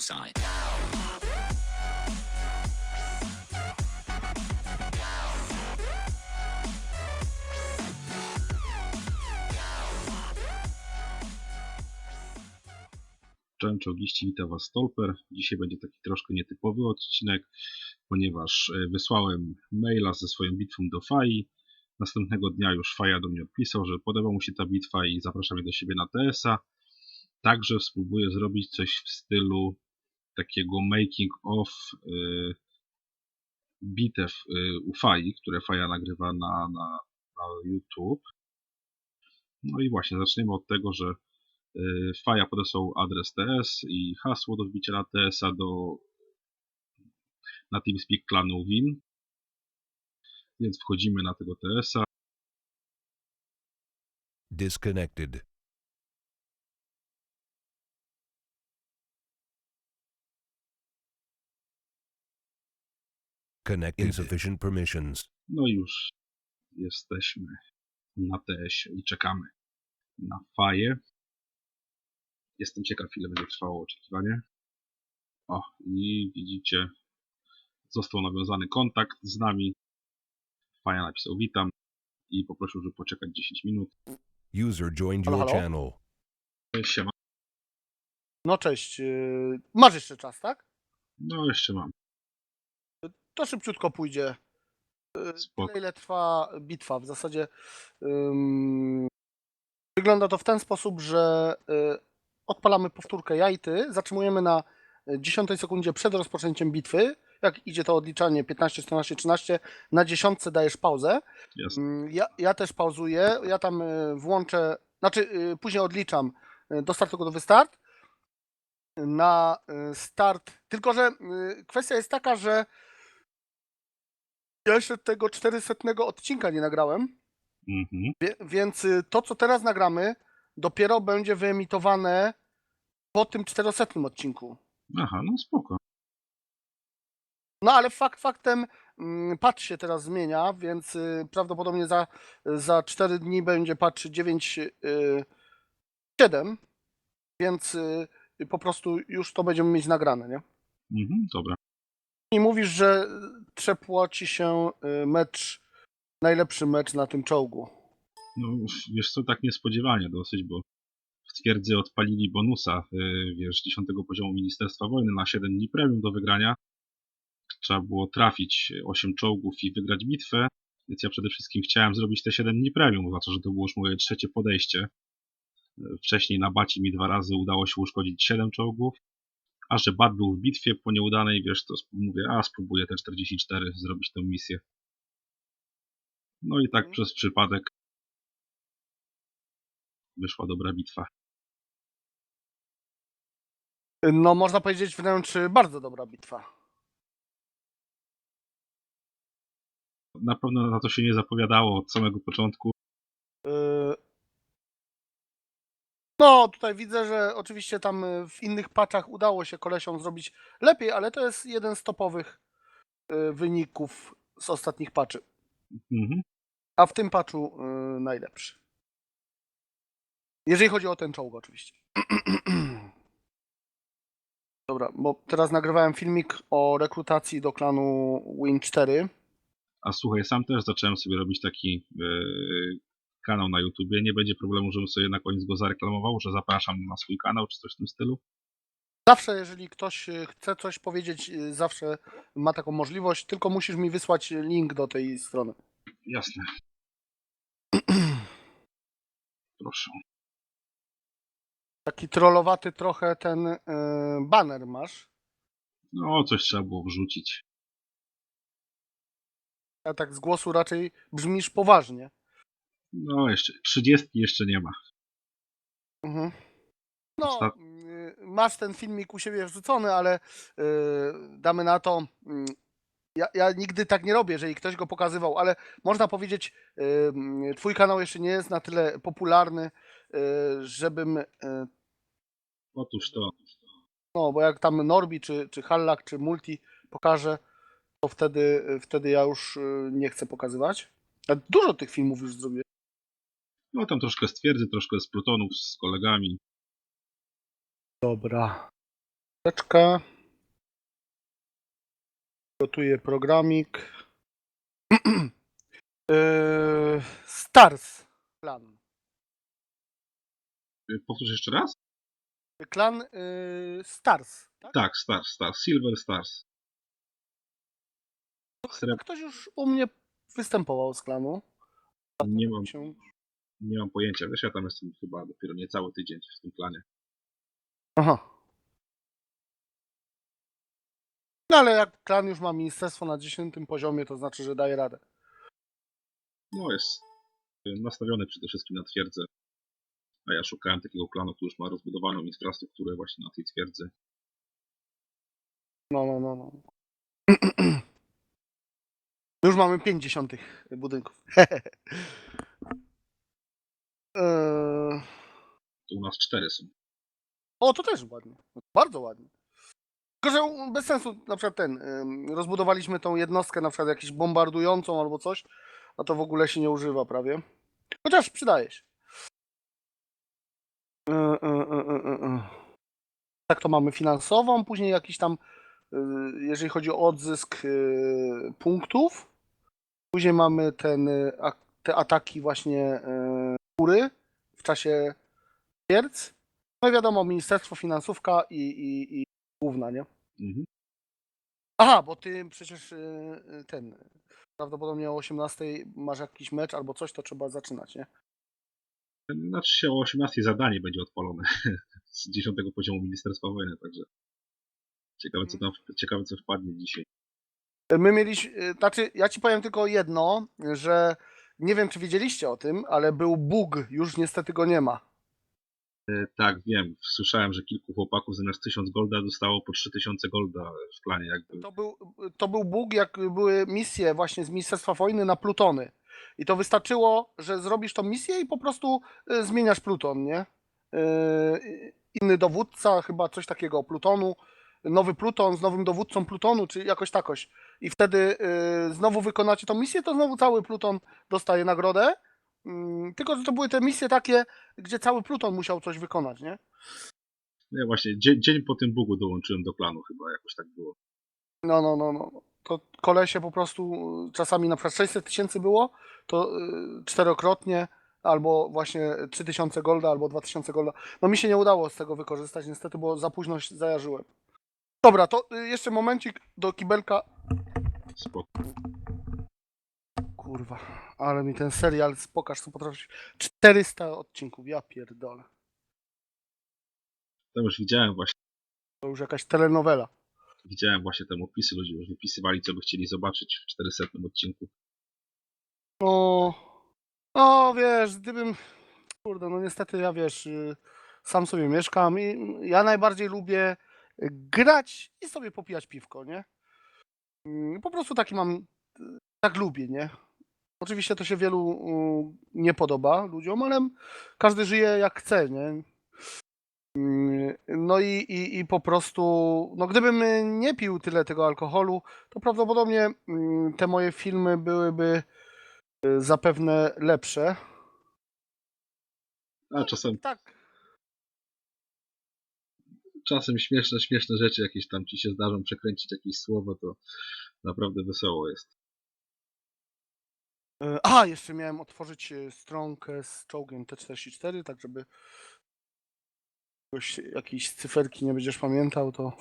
side. Cześć czołgiści, witam Was Stolper. Dzisiaj będzie taki troszkę nietypowy odcinek, ponieważ e, wysłałem maila ze swoją bitwą do Fai. Następnego dnia już Faja do mnie odpisał, że podoba mu się ta bitwa i zaprasza mnie do siebie na TS-a. Także spróbuję zrobić coś w stylu takiego making of e, bitew e, u Fai, które Faja nagrywa na, na, na YouTube. No i właśnie, zaczniemy od tego, że Y, Faja podesłał adres TS i hasło do wbicia na TS-a do na TeamSpeak klanu Win. Więc wchodzimy na tego TS-a. Disconnected. Connect insufficient permissions. No już jesteśmy na TS-ie i czekamy na Faję. Jestem ciekaw, ile będzie trwało oczekiwanie. O, i widzicie, został nawiązany kontakt z nami. Faja napisał witam i poprosił, żeby poczekać 10 minut. User joined your halo? channel. Siema. No cześć. yy, Masz jeszcze czas, tak? No, jeszcze mam. To szybciutko pójdzie. Yy, Spoko. Tyle ile trwa bitwa. W zasadzie ym, wygląda to w ten sposób, że yy, odpalamy powtórkę ja i ty, zatrzymujemy na 10 sekundzie przed rozpoczęciem bitwy. Jak idzie to odliczanie 15, 14, 13, na 10 dajesz pauzę. Jasne. Mm, Ja, ja też pauzuję, ja tam y, włączę, znaczy y, później odliczam y, do startu gotowy start. Na y, start, tylko że y, kwestia jest taka, że ja jeszcze tego 400 odcinka nie nagrałem, Mhm. wie- więc y, to co teraz nagramy dopiero będzie wyemitowane po tym 400 odcinku. Aha, no spoko. No ale fakt faktem mm, patch się teraz zmienia, więc y, prawdopodobnie za, za 4 dni będzie patch 9.7, więc y, po prostu już to będziemy mieć nagrane, nie? Mhm, dobra. I mówisz, że trzepło ci się y, mecz, najlepszy mecz na tym czołgu. No, wiesz co, tak niespodziewanie dosyć, bo w twierdzy odpalili bonusa, yy, wiesz, 10 poziomu Ministerstwa Wojny na 7 dni premium do wygrania. Trzeba było trafić 8 czołgów i wygrać bitwę, więc ja przede wszystkim chciałem zrobić te 7 dni premium, znaczy, że to było już moje trzecie podejście. Wcześniej na Baci mi dwa razy udało się uszkodzić 7 czołgów, a że Bat był w bitwie po nieudanej, wiesz, to mówię, a spróbuję te 44 zrobić tę misję. No i tak Mhm. przez przypadek wyszła dobra bitwa. No można powiedzieć wręcz y, bardzo dobra bitwa. Na pewno na to się nie zapowiadało od samego początku. Y, No, tutaj widzę, że oczywiście tam y, w innych patchach udało się kolesiom zrobić lepiej, ale to jest jeden z topowych y, wyników z ostatnich patchy. Mhm. A w tym patchu y, najlepszy. Jeżeli chodzi o ten czołg, oczywiście. Dobra, bo teraz nagrywałem filmik o rekrutacji do klanu Win 4. A słuchaj, sam też zacząłem sobie robić taki yy, kanał na YouTubie. Nie będzie problemu, żebym sobie na koniec go zareklamował, że zapraszam na swój kanał czy coś w tym stylu. Zawsze, jeżeli ktoś y, chce coś powiedzieć, y, zawsze ma taką możliwość, tylko musisz mi wysłać link do tej strony. Jasne. Proszę. Taki trollowaty trochę ten y, banner masz. No, coś trzeba było wrzucić. A tak z głosu raczej brzmisz poważnie. No, jeszcze 30 jeszcze nie ma. Mhm. No, y, masz ten filmik u siebie wrzucony, ale y, damy na to. mm, Ja, ja nigdy tak nie robię, jeżeli ktoś go pokazywał, ale można powiedzieć, y, mm, twój kanał jeszcze nie jest na tyle popularny, y, żebym. y, Otóż to. No, bo jak tam Norbi, czy, czy Hallak, czy Multi pokaże, to wtedy, wtedy ja już nie chcę pokazywać. Ja dużo tych filmów już zrobiłem. No, tam troszkę z twierdzy, troszkę z plutonów, z kolegami. Dobra. Teczkę. Gotuję programik. Yy, Stars klan. Y, Powtórz jeszcze raz? Klan yy, Stars. Tak? Tak, Stars, Stars, Silver Stars. Sreb... Ktoś już u mnie występował z klanu. Nie mam, Się... nie mam pojęcia. Wiesz, ja tam jestem chyba dopiero niecały tydzień w tym planie. Aha. No ale jak klan już ma ministerstwo na 10 poziomie, to znaczy, że daje radę. No, jest y, nastawiony przede wszystkim na twierdzę. A ja szukałem takiego klanu, który już ma rozbudowaną infrastrukturę właśnie na tej twierdzy. No, no, no, no. Już mamy 50 budynków. To u nas cztery są. O, to też ładnie. Bardzo ładnie. Tylko, że bez sensu, na przykład ten, rozbudowaliśmy tą jednostkę, na przykład jakąś bombardującą albo coś, a to w ogóle się nie używa prawie. Chociaż przydaje się. Y, y, y. Tak to mamy finansową, później jakiś tam, y, jeżeli chodzi o odzysk y, punktów, później mamy ten, y, te ataki właśnie góry w czasie twierdz. No i wiadomo, Ministerstwo Finansówka i, i, i główna, nie? Mhm. Aha, bo ty przecież y, y, ten, prawdopodobnie o 18 masz jakiś mecz albo coś, to trzeba zaczynać, nie? Znaczy się o 18 zadanie będzie odpalone z 10 poziomu Ministerstwa Wojny, także ciekawe co tam, ciekawe co wpadnie dzisiaj. My mieliśmy, znaczy ja ci powiem tylko jedno, że nie wiem czy wiedzieliście o tym, ale był bug, już niestety go nie ma. E, Tak, wiem. Słyszałem, że kilku chłopaków zamiast 1000 golda dostało po 3000 golda w planie. Jakby. To był, to był bug, jak były misje właśnie z Ministerstwa Wojny na Plutony. I to wystarczyło, że zrobisz tą misję i po prostu y, zmieniasz Pluton, nie? Y, inny dowódca, chyba coś takiego, Plutonu, nowy Pluton z nowym dowódcą Plutonu, czy jakoś takoś. I wtedy y, znowu wykonacie tą misję, to znowu cały Pluton dostaje nagrodę. Mm, Tylko, że to były te misje takie, gdzie cały Pluton musiał coś wykonać, nie? Ja właśnie dzień, dzień po tym bugu dołączyłem do planu chyba, jakoś tak było. No, no, no, no. To kolesie po prostu y, czasami na przykład 600 tysięcy było, to y, czterokrotnie, albo właśnie 3000 golda, albo 2000 golda. No mi się nie udało z tego wykorzystać, niestety, bo za późno zajarzyłem. Dobra, to y, jeszcze momencik do kibelka. Spoko. Kurwa, ale mi ten serial, pokaż co potrafisz. 400 odcinków, ja pierdolę. Tam już widziałem właśnie, To już jakaś telenowela. widziałem właśnie te opisy, ludzie już wypisywali, co by chcieli zobaczyć w 400 odcinku. No, no wiesz, gdybym, kurde, no niestety ja wiesz, y, sam sobie mieszkam i ja najbardziej lubię grać i sobie popijać piwko, nie? Mm, Po prostu taki mam, tak lubię, nie? Oczywiście to się wielu nie podoba ludziom, ale każdy żyje jak chce, nie? Mm, No i, i, i po prostu, no gdybym nie pił tyle tego alkoholu, to prawdopodobnie mm, te moje filmy byłyby y, zapewne lepsze. A czasem, Tak. Czasem śmieszne, śmieszne rzeczy jakieś tam ci się zdarzą, przekręcić jakieś słowo, to naprawdę wesoło jest. Y, A, jeszcze miałem otworzyć y, stronkę z czołgiem T44, tak żeby ktoś jakiejś cyferki nie będziesz pamiętał, to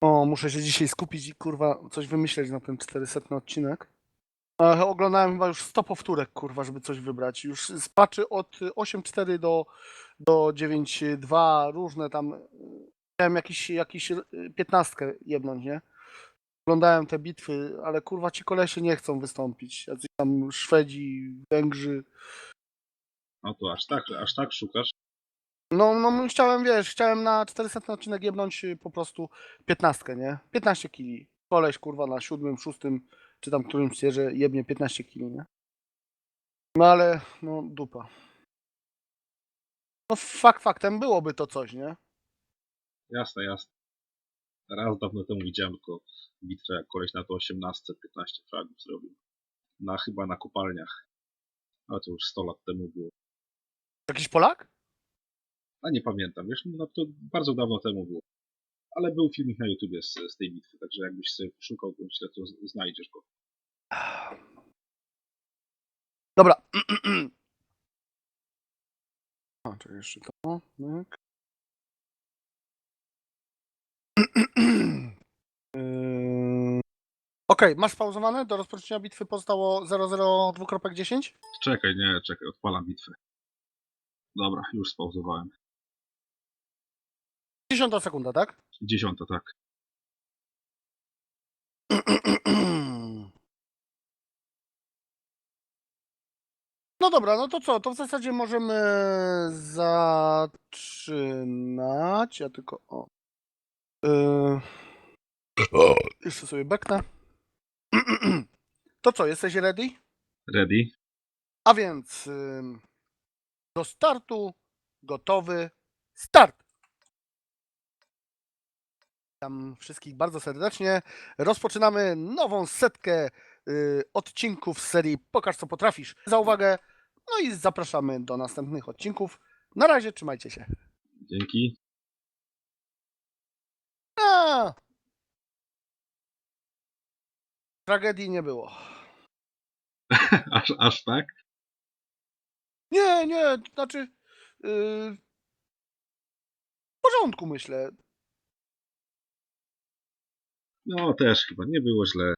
o, muszę się dzisiaj skupić i kurwa coś wymyśleć na ten 400 odcinek. E, Oglądałem chyba już 100 powtórek, kurwa, żeby coś wybrać. Już z patchy od 8.4 do, do 9.2, różne tam. Chciałem jakiś, jakiś y, 15 jebnąć, nie? Oglądałem te bitwy, ale kurwa ci kolesie nie chcą wystąpić. Jacyś tam Szwedzi, Węgrzy. No to aż tak, aż tak szukasz. No, no chciałem, wiesz, chciałem na 400 odcinek jebnąć po prostu 15, nie? 15 kili. Koleś, kurwa, na siódmym, szóstym, czy tam którymś tierze jebnie 15 kili, nie? No ale, no dupa. No fakt faktem byłoby to coś, nie? Jasne, jasne. Raz dawno temu widziałem tylko bitwę, jak koleś na to 18, 15 fragów zrobił. Na, chyba na kopalniach. Ale to już 100 lat temu było. Jakiś Polak? A nie pamiętam, wiesz, no to bardzo dawno temu było. Ale był filmik na YouTubie z, z tej bitwy, także jakbyś sobie szukał, to myślę, to znajdziesz go. Dobra. A, czekaj, jeszcze to. Tak. Yy, Okej, masz pauzowane? Do rozpoczęcia bitwy pozostało 002.10? Czekaj, nie, czekaj, odpalam bitwę. Dobra, już spauzowałem. 10 sekunda, tak? Dziesiąta, tak. No dobra, no to co? To w zasadzie możemy zaczynać. Ja tylko. O. Yy, jeszcze sobie beknę. To co, jesteś ready? Ready? A więc ym, do startu gotowy start. Witam wszystkich bardzo serdecznie. Rozpoczynamy nową setkę y, odcinków z serii Pokaż co potrafisz. Za uwagę. No i zapraszamy do następnych odcinków. Na razie trzymajcie się. Dzięki. A! Tragedii nie było. Aż, aż tak? Nie, nie, znaczy yy, w porządku myślę. No też chyba, nie było źle.